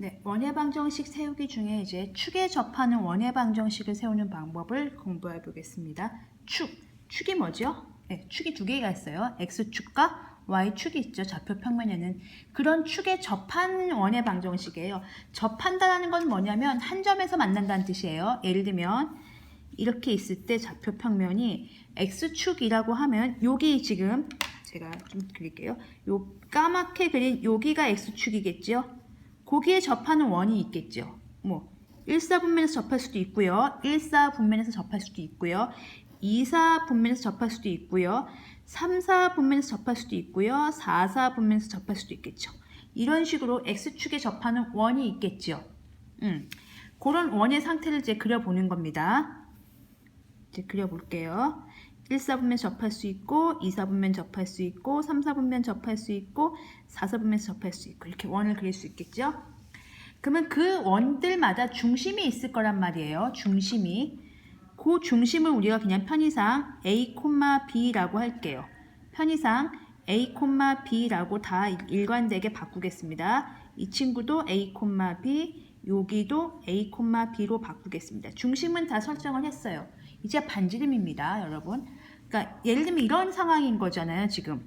네, 원의 방정식 세우기 중에 이제 축에 접하는 원의 방정식을 세우는 방법을 공부해 보겠습니다. 축, 축이 뭐죠? 네, 축이 두 개가 있어요. x축과 y축이 있죠. 좌표 평면에는 그런 축에 접하는 원의 방정식이에요. 접한다는 건 뭐냐면 한 점에서 만난다는 뜻이에요. 예를 들면 이렇게 있을 때 좌표 평면이 x축이라고 하면 여기 지금 제가 좀 그릴게요. 요 까맣게 그린 여기가 x축이겠죠. 거기에 접하는 원이 있겠죠. 뭐 1사분면에서 접할 수도 있고요. 1사분면에서 접할 수도 있고요. 2사분면에서 접할 수도 있고요. 3사분면에서 접할 수도 있고요. 4사분면에서 접할 수도 있겠죠. 이런 식으로 x축에 접하는 원이 있겠죠. 음, 그런 원의 상태를 이제 그려보는 겁니다. 이제 그려볼게요. 1사분면 접할 수 있고 2사분면 접할 수 있고 3사분면 접할 수 있고 4사분면 접할 수 있고 이렇게 원을 그릴 수 있겠죠? 그러면 그 원들마다 중심이 있을 거란 말이에요. 중심이. 그 중심을 우리가 그냥 편의상 A, B라고 할게요. 편의상 A, B라고 다 일관되게 바꾸겠습니다. 이 친구도 A, B, 여기도 A, B로 바꾸겠습니다. 중심은 다 설정을 했어요. 이제 반지름입니다, 여러분. 그러니까 예를 들면 이런 상황인 거잖아요, 지금.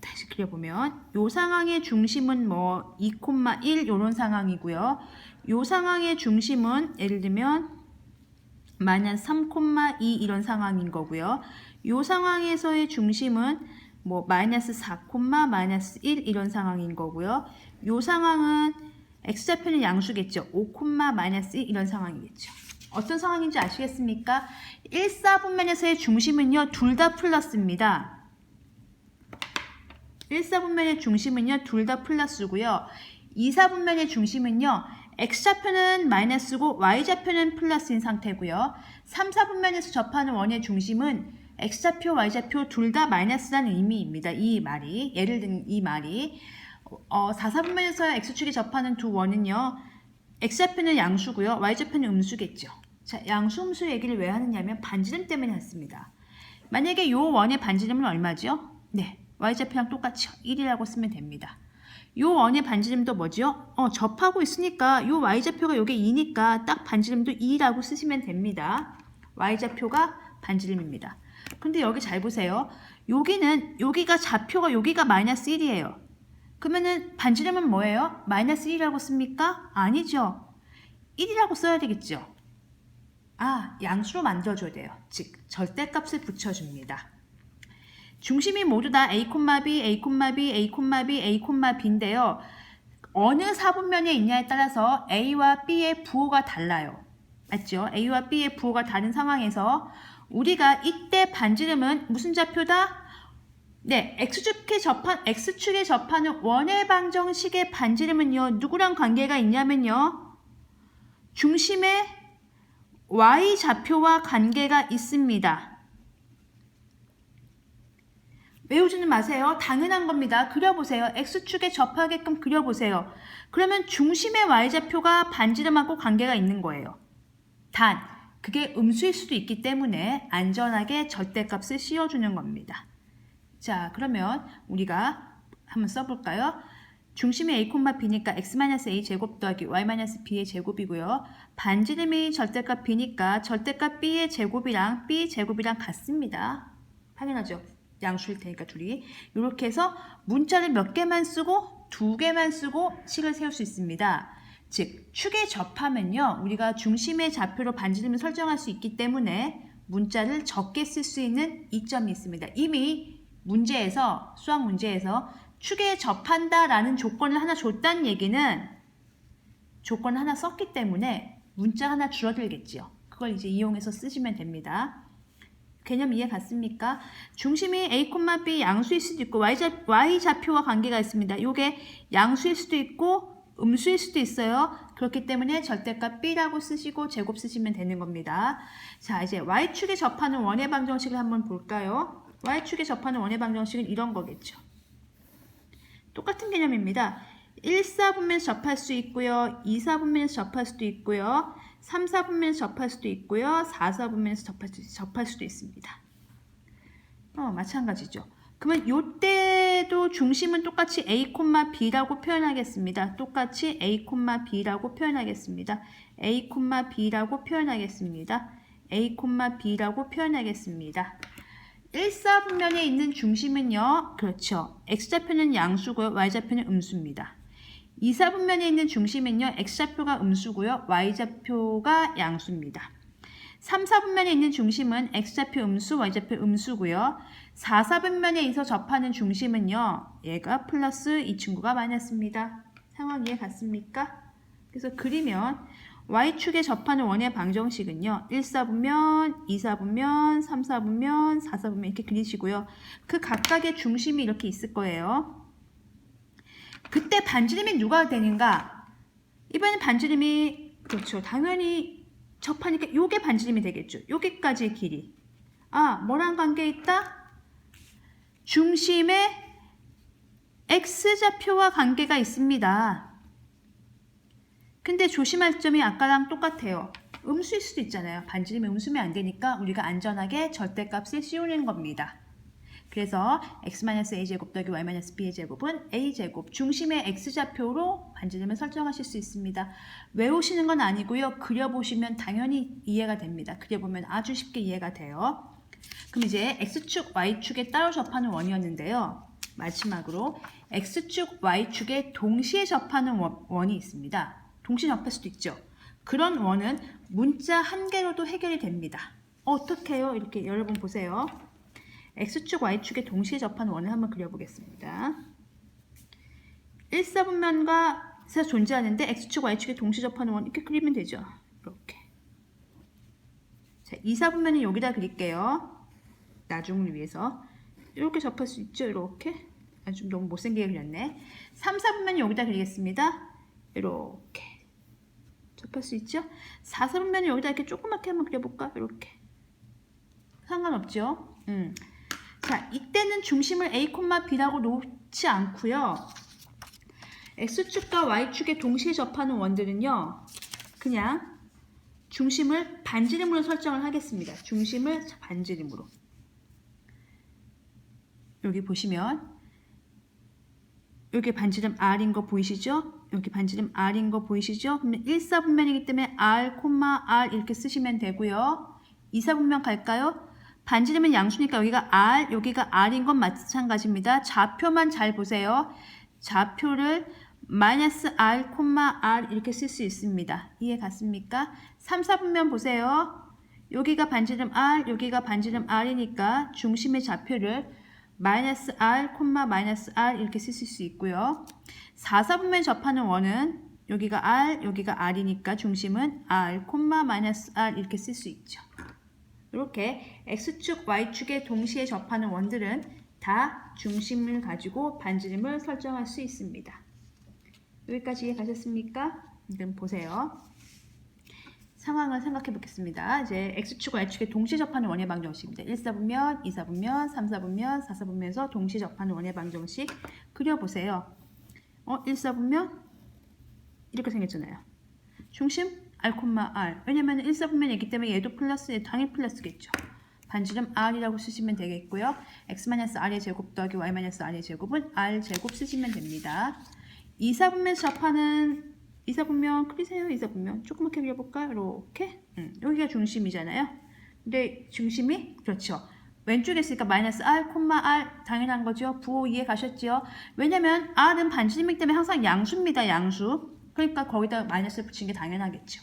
다시 그려보면 요 상황의 중심은 뭐 2,1 이런 상황이고요. 요 상황의 중심은 예를 들면 마이너스 3,2 이런 상황인 거고요. 요 상황에서의 중심은 뭐 마이너스 4, 마이너스 1 이런 상황인 거고요. 요 상황은 x좌표는 양수겠죠. 5, 마이너스 1 이런 상황이겠죠. 어떤 상황인지 아시겠습니까? 1사분면에서의 중심은요. 둘 다 플러스입니다. 1사분면의 중심은요. 둘 다 플러스고요. 2사분면의 중심은요. x좌표는 마이너스고 y좌표는 플러스인 상태고요. 3사분면에서 접하는 원의 중심은 x좌표, y좌표 둘 다 마이너스라는 의미입니다. 이 말이 예를 든 이 말이 어, 4사분면에서 x축에 접하는 두 원은요. x좌표는 양수고요. y좌표는 음수겠죠. 자, 양수, 음수 얘기를 왜 하느냐면 반지름 때문에 했습니다. 만약에 요 원의 반지름은 얼마죠? 네, y좌표랑 똑같이 1이라고 쓰면 됩니다. 요 원의 반지름도 뭐죠? 어, 접하고 있으니까 요 y좌표가 요게 2니까 딱 반지름도 2라고 쓰시면 됩니다. y좌표가 반지름입니다. 근데 여기 잘 보세요. 여기는 여기가 좌표가 여기가 마이너스 1이에요. 그러면은 반지름은 뭐예요? 마이너스 1이라고 씁니까? 아니죠. 1이라고 써야 되겠죠. 아, 양수로 만들어줘야 돼요. 즉, 절대값을 붙여줍니다. 중심이 모두 다 A, B, A, B, A, B, A, B인데요. 어느 사분면에 있냐에 따라서 A와 B의 부호가 달라요. 맞죠? A와 B의 부호가 다른 상황에서 우리가 이때 반지름은 무슨 좌표다? 네, X축에 접한 X축에 접하는 원의 방정식의 반지름은요. 누구랑 관계가 있냐면요. 중심의 Y 좌표와 관계가 있습니다. 외우지는 마세요. 당연한 겁니다. 그려보세요. X축에 접하게끔 그려보세요. 그러면 중심의 Y좌표가 반지름하고 관계가 있는 거예요. 단, 그게 음수일 수도 있기 때문에 안전하게 절대값을 씌워주는 겁니다. 자, 그러면 우리가 한번 써볼까요? 중심이 a, b니까 x-a 제곱 더하기 y-b의 제곱이고요. 반지름이 절대값 b니까 절대값 b의 제곱이랑 b 제곱이랑 같습니다. 당연하죠. 양수일 테니까 둘이. 이렇게 해서 문자를 몇 개만 쓰고 두 개만 쓰고 식을 세울 수 있습니다. 즉, 축에 접하면요. 우리가 중심의 좌표로 반지름을 설정할 수 있기 때문에 문자를 적게 쓸 수 있는 이점이 있습니다. 이미 문제에서, 수학 문제에서 축에 접한다라는 조건을 하나 줬다는 얘기는 조건 하나 썼기 때문에 문자 하나 줄어들겠지요. 그걸 이제 이용해서 쓰시면 됩니다. 개념 이해 갔습니까? 중심이 A, B 양수일 수도 있고 Y좌, Y좌표와 관계가 있습니다. 이게 양수일 수도 있고 음수일 수도 있어요. 그렇기 때문에 절대값 B라고 쓰시고 제곱 쓰시면 되는 겁니다. 자, 이제 Y축에 접하는 원의 방정식을 한번 볼까요? Y축에 접하는 원의 방정식은 이런 거겠죠. 똑같은 개념입니다. 1사분면에서 접할 수 있고요. 2사분면에서 접할 수도 있고요. 3사분면에서 접할 수도 있고요. 4사분면에서 접할, 수, 접할 수도 있습니다. 어, 마찬가지죠. 그러면 요때도 중심은 똑같이 a, b라고 표현하겠습니다. 똑같이 a, b라고 표현하겠습니다. a, b라고 표현하겠습니다. a, b라고 표현하겠습니다. 1사분면에 있는 중심은요. 그렇죠. x좌표는 양수고요. y좌표는 음수입니다. 2사분면에 있는 중심은요. x좌표가 음수고요. y좌표가 양수입니다. 3, 4분면에 있는 중심은 x좌표 음수, y좌표 음수고요. 4, 4분면에서 접하는 중심은요. 얘가 플러스 이 친구가 마이너스입니다. 상황 이해 갔습니까? 그래서 그리면 y축에 접하는 원의 방정식은요. 1, 4분면, 2, 4분면, 3, 4분면, 4, 4분면 이렇게 그리시고요. 그 각각의 중심이 이렇게 있을 거예요. 그때 반지름이 누가 되는가? 이번엔 반지름이 그렇죠. 당연히 접하니까 요게 반지름이 되겠죠. 여기까지의 길이. 아, 뭐랑 관계 있다? 중심의 x좌표와 관계가 있습니다. 근데 조심할 점이 아까랑 똑같아요. 음수일 수도 있잖아요. 반지름이 음수면 안 되니까 우리가 안전하게 절대값을 씌우는 겁니다. 그래서 x-a제곱 더하기 y-b의 제곱은 a제곱 중심의 x좌표로 반지름을 설정하실 수 있습니다. 외우시는 건 아니고요. 그려보시면 당연히 이해가 됩니다. 그려보면 아주 쉽게 이해가 돼요. 그럼 이제 x축, y축에 따로 접하는 원이었는데요. 마지막으로 x축, y축에 동시에 접하는 원, 원이 있습니다. 동시에 접할 수도 있죠. 그런 원은 문자 한 개로도 해결이 됩니다. 어떻게 해요? 이렇게 여러분 보세요. x축, y축에 동시에 접하는 원을 한번 그려보겠습니다. 1사분면과 존재하는데 x축, y축에 동시에 접하는 원 이렇게 그리면 되죠. 이렇게. 자, 2사분면은 여기다 그릴게요. 나중을 위해서. 이렇게 접할 수 있죠. 이렇게. 아, 좀 너무 못생기게 그렸네. 3, 4분면은 여기다 그리겠습니다. 이렇게. 접할 수 있죠? 4, 4분면은 여기다 이렇게 조그맣게 한번 그려볼까? 이렇게. 상관없죠? 음. 자, 이때는 중심을 A, B라고 놓지 않고요. X축과 Y축에 동시에 접하는 원들은요. 그냥 중심을 반지름으로 설정을 하겠습니다. 중심을 반지름으로. 여기 보시면 여기 반지름 R인 거 보이시죠? 여기 반지름 R인 거 보이시죠? 그러면 1사분면이기 때문에 R, R 이렇게 쓰시면 되고요. 2사분면 갈까요? 반지름은 양수니까 여기가 R, 여기가 R인 건 마찬가지입니다. 좌표만 잘 보세요. 좌표를 마이너스 R, R 이렇게 쓸 수 있습니다. 이해 갔습니까? 3, 4분면 보세요. 여기가 반지름 R, 여기가 반지름 R이니까 중심의 좌표를 마이너스 R, 마이너스 R 이렇게 쓰실 수 있고요. 4, 4분면 접하는 원은 여기가 R, 여기가 R이니까 중심은 R, 마이너스 R 이렇게 쓸 수 있죠. 이렇게 X축, Y축에 동시에 접하는 원들은 다 중심을 가지고 반지름을 설정할 수 있습니다. 여기까지 가셨습니까? 그럼 보세요. 상황을 생각해 보겠습니다. 이제 X축과 Y축에 동시에 접하는 원의 방정식입니다. 1사분면, 2사분면, 3사분면, 4사분면에서 동시에 접하는 원의 방정식 그려보세요. 어, 1사분면 이렇게 생겼잖아요. 중심 R, R. 왜냐면 1사분면이기 때문에 얘도 플러스, 얘도 당연히 플러스겠죠. 반지름 R이라고 쓰시면 되겠고요. X-R의 제곱 더하기 Y-R의 제곱은 R 제곱 쓰시면 됩니다. 2사분면 접하는 2사분면 그리세요. 2사분면 조그맣게 그려볼까? 이렇게 음, 여기가 중심이잖아요. 근데 중심이 그렇죠. 왼쪽에 있으니까 마이너스 R, R 당연한 거죠. 부호 이해 가셨죠? 왜냐면 R은 반지름이기 때문에 항상 양수입니다. 양수. 그러니까 거기다 마이너스를 붙인 게 당연하겠죠.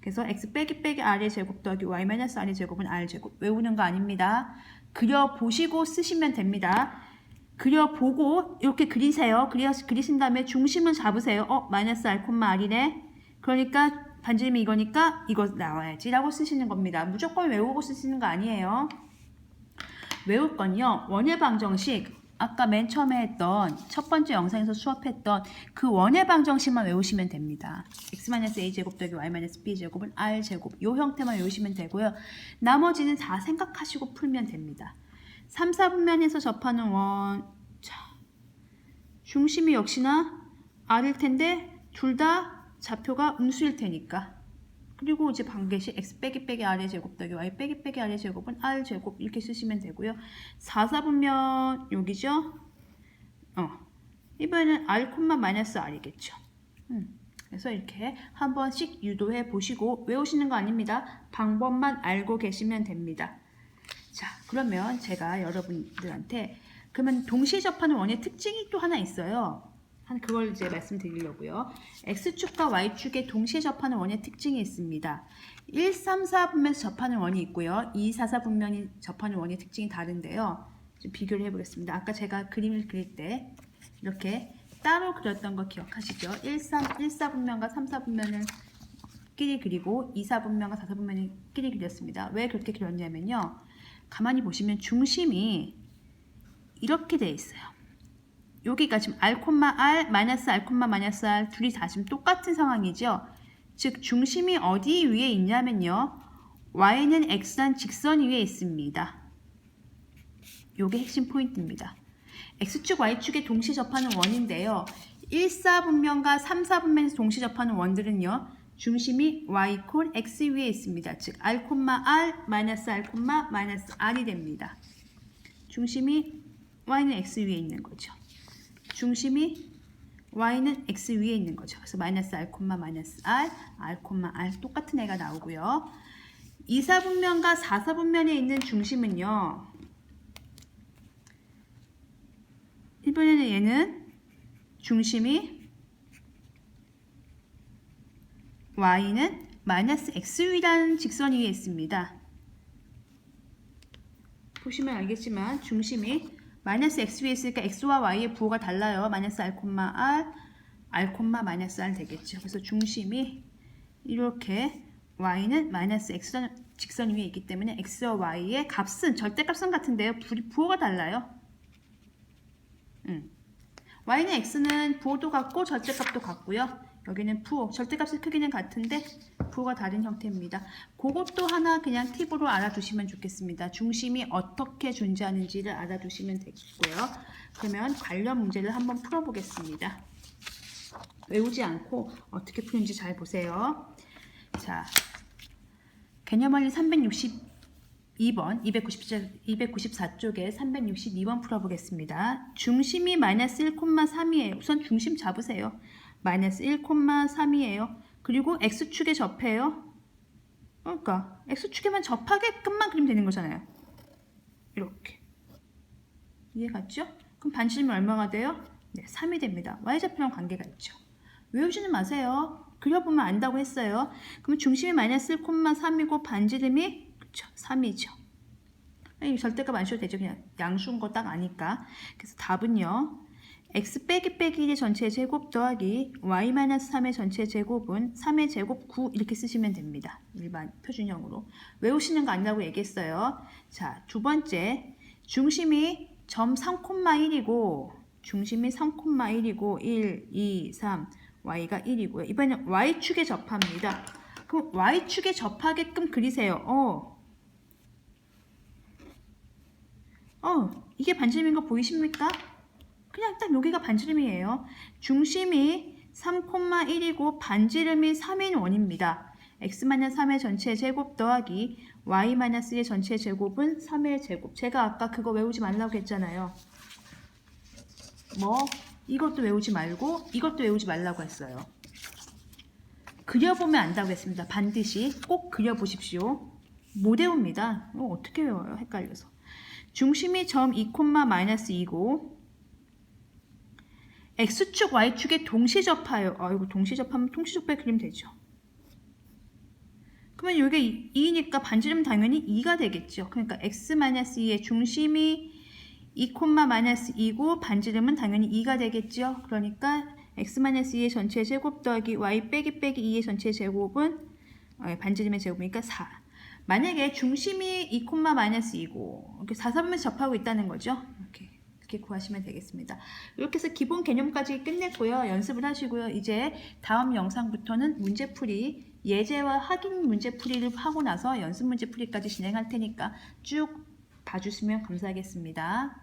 그래서 x 빼기 빼기 r의 제곱 더하기 y 마이너스 r의 제곱은 r 제곱 외우는 거 아닙니다. 그려보시고 쓰시면 됩니다. 그려보고 이렇게 그리세요. 그리, 그리신 다음에 중심을 잡으세요. 어 마이너스 r 콤마 r이네. 그러니까 반지름이 이거니까 이거 나와야지 라고 쓰시는 겁니다. 무조건 외우고 쓰시는 거 아니에요. 외울 건요. 원의 방정식 아까 맨 처음에 했던 첫 번째 영상에서 수업했던 그 원의 방정식만 외우시면 됩니다. x-a제곱 더하기 y-b제곱은 r제곱 이 형태만 외우시면 되고요. 나머지는 다 생각하시고 풀면 됩니다. 3, 4분면에서 접하는 원 자, 중심이 역시나 r일 텐데 둘 다 좌표가 음수일 테니까 그리고 이제 반개시 x 빼기 빼기 r의 제곱 더하기 y 빼기 빼기 r의 제곱은 r 제곱 이렇게 쓰시면 되고요. 4사분면 여기죠? 어. 이번에는 r 마이너스 r이겠죠. 음. 그래서 이렇게 한 번씩 유도해 보시고 외우시는 거 아닙니다. 방법만 알고 계시면 됩니다. 자, 그러면 제가 여러분들한테 그러면 동시에 접하는 원의 특징이 또 하나 있어요. 한 그걸 이제 말씀드리려고요. x축과 y축의 동시에 접하는 원의 특징이 있습니다. 1, 3, 4 분면에서 접하는 원이 있고요. 2, 4, 4 분면이 접하는 원의 특징이 다른데요. 좀 비교를 해보겠습니다. 아까 제가 그림을 그릴 때 이렇게 따로 그렸던 거 기억하시죠? 1, 3, 1, 4 분면과 3, 4 분면을 끼리 그리고 2, 4 분면과 4, 4 분면을 끼리 그렸습니다. 왜 그렇게 그렸냐면요. 가만히 보시면 중심이 이렇게 돼 있어요. 여기가 지금 r, r, 마이너스 r, 마이너스 r 둘이 다 지금 똑같은 상황이죠. 즉 중심이 어디 위에 있냐면요. y는 x란 직선 위에 있습니다. 요게 핵심 포인트입니다. x축, y축에 동시 접하는 원인데요. 1, 4분면과 3, 4분면에서 동시 접하는 원들은요. 중심이 y 콜 x 위에 있습니다. 즉 r, r, 마이너스 r, 마이너스 r이 됩니다. 중심이 y는 x 위에 있는 거죠. 중심이 y는 x 위에 있는 거죠. 그래서 마이너스 r, 마이너스 r, r, r 똑같은 애가 나오고요. 2, 4분면과 4, 4분면에 있는 중심은요. 이번에는 얘는 중심이 y는 마이너스 x 위라는 직선 위에 있습니다. 보시면 알겠지만 중심이 마이너스 x 위에 있으니까 x와 y의 부호가 달라요. 마이너스 r, r, r, 마이너스 r 되겠죠. 그래서 중심이 이렇게 y는 마이너스 x라는 직선 위에 있기 때문에 x와 y의 값은 절대값은 같은데요. 부- 부호가 달라요. 음. y는 x는 부호도 같고 절대값도 같고요. 여기는 부호, 절대값의 크기는 같은데 부호가 다른 형태입니다. 그것도 하나 그냥 팁으로 알아두시면 좋겠습니다. 중심이 어떻게 존재하는지를 알아두시면 되겠고요. 그러면 관련 문제를 한번 풀어보겠습니다. 외우지 않고 어떻게 푸는지 잘 보세요. 자, 개념원리 362번, 294 쪽에 362번 풀어보겠습니다. 중심이 마이너스 1,3이에요. 우선 중심 잡으세요. 마이너스 1,3이에요. 그리고 x축에 접해요. 그러니까 x축에만 접하게끔만 그리면 되는 거잖아요. 이렇게. 이해 갔죠? 그럼 반지름이 얼마가 돼요? 네, 3이 됩니다. y좌표랑 관계가 있죠. 외우지는 마세요. 그려보면 안다고 했어요. 그럼 중심이 마이너스 1,3이고 반지름이 그렇죠. 3이죠. 이 절대값 안 써도 되죠. 그냥 양수인 거 딱 아니까. 그래서 답은요. X 빼기 빼기 1의 전체 제곱 더하기 y 마이너스 3의 전체 제곱은 3의 제곱 9 이렇게 쓰시면 됩니다. 일반 표준형으로. 외우시는 거 아니라고 얘기했어요. 자, 두 번째. 중심이 점 3,1이고 중심이 3,1이고 1, 2, 3, y가 1이고요. 이번엔 y축에 접합니다. 그럼 y축에 접하게끔 그리세요. 어. 어, 이게 반지름인 거 보이십니까? 그냥 딱 여기가 반지름이에요. 중심이 3,1이고 반지름이 3인 원입니다. x-3의 전체 제곱 더하기 y-1의 전체 제곱은 3의 제곱. 제가 아까 그거 외우지 말라고 했잖아요. 뭐 이것도 외우지 말고 이것도 외우지 말라고 했어요. 그려보면 안다고 했습니다. 반드시 꼭 그려보십시오. 못 외웁니다. 이거 어떻게 외워요? 헷갈려서. 중심이 점 2, 마이너스 2고 x축, y축에 동시 접하여. 아이고 동시 접하면 동시 접해 그리면 되죠. 그러면 이게 2니까 반지름 당연히 2가 되겠죠. 그러니까 x-2의 중심이 2, 마이너스 2고 반지름은 당연히 2가 되겠죠. 그러니까 x-2의 전체 제곱 더하기 y 빼기 빼기 2의 전체 제곱은 어, 반지름의 제곱이니까 4. 만약에 중심이 2, 마이너스 2고 이렇게 4, 3면 접하고 있다는 거죠. 이렇게 구하시면 되겠습니다. 이렇게 해서 기본 개념까지 끝냈고요. 연습을 하시고요. 이제 다음 영상부터는 문제풀이 예제와 확인 문제풀이를 하고 나서 연습 문제풀이까지 진행할 테니까 쭉 봐주시면 감사하겠습니다.